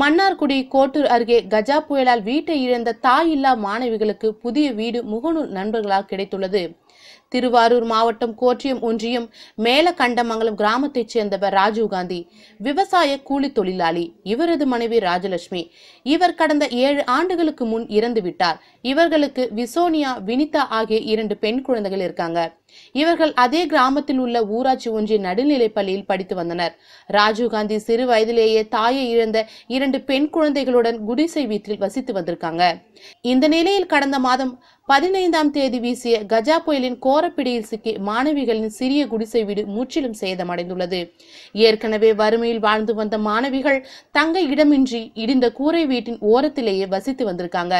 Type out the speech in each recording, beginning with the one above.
மன்னார்குடி கோட்டூர் அருகே கஜா புயலால் வீட்டை இழந்த தாயில்லா மாணவிகளுக்கு புதிய வீடு முகநூல் நண்பர்களால் கிடைத்துள்ளது. திருவாரூர் மாவட்டம் கோற்றியம் ஒன்றியம் மேலகண்டமங்கலம் கிராமத்தைச் சேர்ந்தவர் ராஜீவ்காந்தி விவசாய கூலி தொழிலாளி இவரது மனைவி ராஜலட்சுமி. இவர் கடந்த ஏழு ஆண்டுகளுக்கு முன் இறந்து விட்டார் இவர்களுக்கு விசோனியா வினிதா ஆகிய இரண்டு பெண் குழந்தைகள் இருக்காங்க. இவர்கள் அதே கிராமத்தில் உள்ள ஊராட்சி ஒன்றிய நடுநிலைப் பள்ளியில் படித்து வந்தனர். ராஜீவ்காந்தி சிறு வயதிலேயே தாயை இழந்த இரண்டு பெண் குழந்தைகளுடன் குடிசை வீட்டில் வசித்து வந்திருக்காங்க. இந்த நிலையில் கடந்த மாதம் பதினைந்தாம் தேதி வீசிய கஜா புயலின் கோரப்பிடியில் சிக்கி மாணவிகளின் சிறிய குடிசை வீடு முற்றிலும் சேதமடைந்துள்ளது. ஏற்கனவே வறுமையில் வாழ்ந்து வந்த மாணவிகள் தங்க இடமின்றி இடிந்த கூரை வீட்டின் ஓரத்திலேயே வசித்து வந்திருக்காங்க.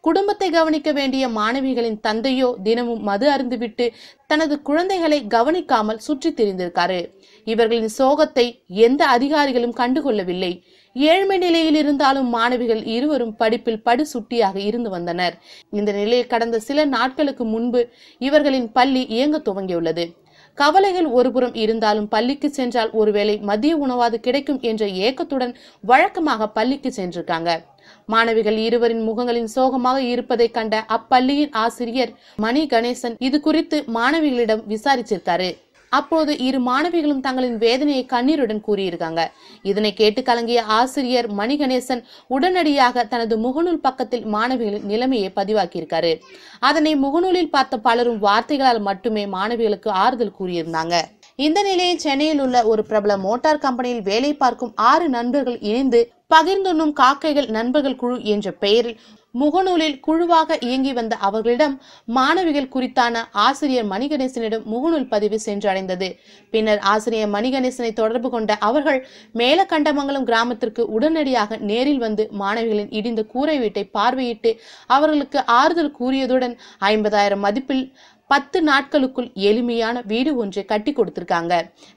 குடும்பத்தை கவனிக்க வேண்டிய மாணவிகளின் தந்தையோ தினமும் மது அருந்துவிட்டு தனது குழந்தைகளை கவனிக்காமல் சுற்றித் திரிந்திருக்காரு. இவர்களின் சோகத்தை எந்த அதிகாரிகளும் கண்டுகொள்ளவில்லை. ஏழ்மை நிலையில் இருந்தாலும் மாணவிகள் இருவரும் படிப்பில் படு சுட்டியாக இருந்து வந்தனர். இந்த நிலையை கடந்த சில நாட்களுக்கு முன்பு இவர்களின் பள்ளி இயங்க துவங்கியுள்ளது. கவலைகள் ஒருபுறம் இருந்தாலும் பள்ளிக்கு சென்றால் ஒருவேளை மதிய உணவாது கிடைக்கும் என்ற ஏக்கத்துடன் வழக்கமாக பள்ளிக்கு சென்றிருக்காங்க. மாணவிகள் இருவரின் முகங்களின் சோகமாக இருப்பதை கண்ட அப்பள்ளியின் ஆசிரியர் மணி கணேசன் இது குறித்து மாணவிகளிடம் விசாரிச்சிருக்காரு. அப்போது இரு மாணவிகளும் தங்களின் வேதனையை கண்ணீருடன் கூறியிருக்காங்க. இதனை கேட்டு கலங்கிய ஆசிரியர் மணிகணேசன் உடனடியாக தனது முகநூல் பக்கத்தில் மாணவிகளின் நிலைமையை பதிவாக்கியிருக்காரு. அதனை முகநூலில் பார்த்த பலரும் வார்த்தைகளால் மட்டுமே மாணவிகளுக்கு ஆறுதல் கூறியிருந்தாங்க. இந்த நிலையில் சென்னையில் உள்ள ஒரு பிரபல மோட்டார் கம்பெனியில் வேலை பார்க்கும் ஆறு நண்பர்கள் இணைந்து பகிர்ந்துண்ணும் காக்கைகள் நண்பர்கள் குழு என்ற பெயரில் முகநூலில் குழுவாக இயங்கி வந்த அவர்களிடம் மாணவிகள் குறித்தான ஆசிரியர் மணிகணேசனிடம் முகநூல் பதிவு சென்றடைந்தது. பின்னர் ஆசிரியர் மணிகணேசனை தொடர்பு கொண்ட அவர்கள் மேலகண்டமங்கலம் கிராமத்திற்கு உடனடியாக நேரில் வந்து மாணவிகளின் இடிந்த கூரை வீட்டை பார்வையிட்டு அவர்களுக்கு ஆறுதல் கூறியதுடன் ஐம்பதாயிரம் மதிப்பில் பத்து நாட்களுக்குள் எளிமையான வீடு ஒன்றை கட்டி கொடுத்திருக்காங்க.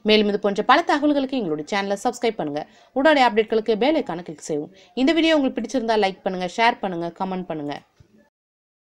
மேலும் இது போன்ற பல தகவல்களுக்கு எங்களோட சேனலை சப்ஸ்கிரைப் பண்ணுங்க. உடனடி அப்டேட்களுக்கு பேலைக்கான கிளிக் செய்வோம் இந்த வீடியோ உங்களுக்கு பிடிச்சிருந்தா லைக் பண்ணுங்க ஷேர் பண்ணுங்க கமெண்ட் பண்ணுங்க.